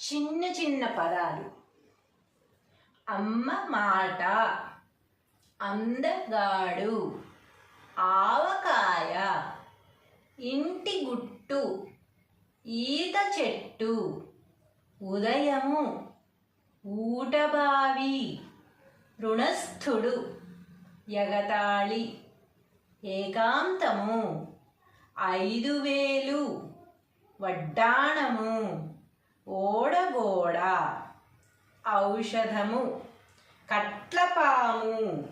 చిన్న చిన్న పదాలు. అమ్మ మాట అందగాడు ఆవకాయ ఇంటి గుట్టు ఈత చెట్టు ఉదయము ఊటబావి రుణస్థుడు ఎగతాళి ఏకాంతము ఐదు వేలు వడ్డాణము ఓడగోడ ఔషధము. కట్లపాము.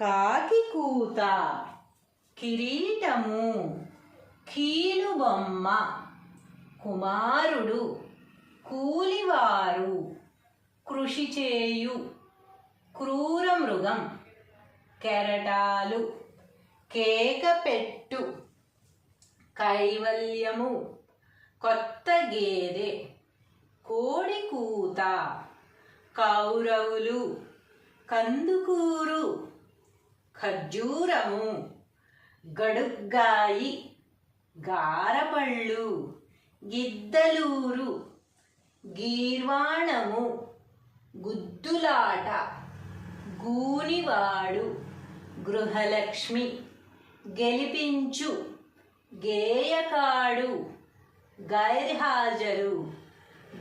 కాకి కూత కిరీటము కీలుబొమ్మ కుమారుడు కూలివారు కృషి చేయు క్రూర మృగం కెరటాలు. కేక పెట్టు కైవల్యము. కొత్త గేదె. కోడి కూత. కౌరవులు. కందుకూరు. ఖర్జూరము. గడుగ్గాయి. గారపళ్ళు గిద్దలూరు. గీర్వాణము. గుద్దులాట. గూనివాడు. గృహలక్ష్మి. గెలిపించు. గేయకాడు. గైర్హాజరు.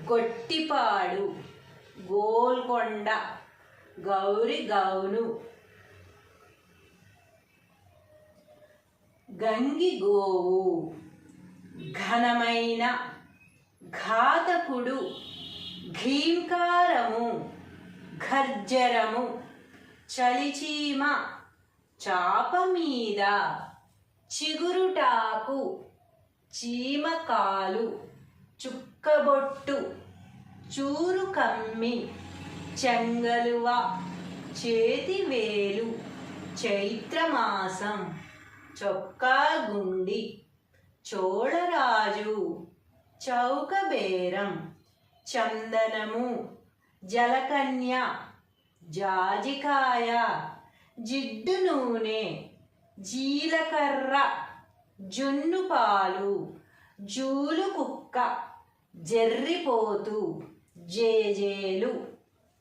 గొట్టిపాడు. గోల్కొండ. గౌరి గౌను. గంగి గోవు. ఘనమైన ఘాతకుడు. ఘీంకారము. ఘర్జరము. చలిచీమ. చాప మీద చిగురుటాకు చీమకాలు చుక్కబొట్టు చూరు కమ్మి చెంగలువ చేతివేలు చైత్రమాసం చొక్కా గుండి చోళరాజు చౌకబేరం చందనము జలకన్య జాజికాయ జిడ్డు నూనె జీలకర్ర జున్ను పాలు జూలు కుక్క జర్రిపోతు జేజేలు.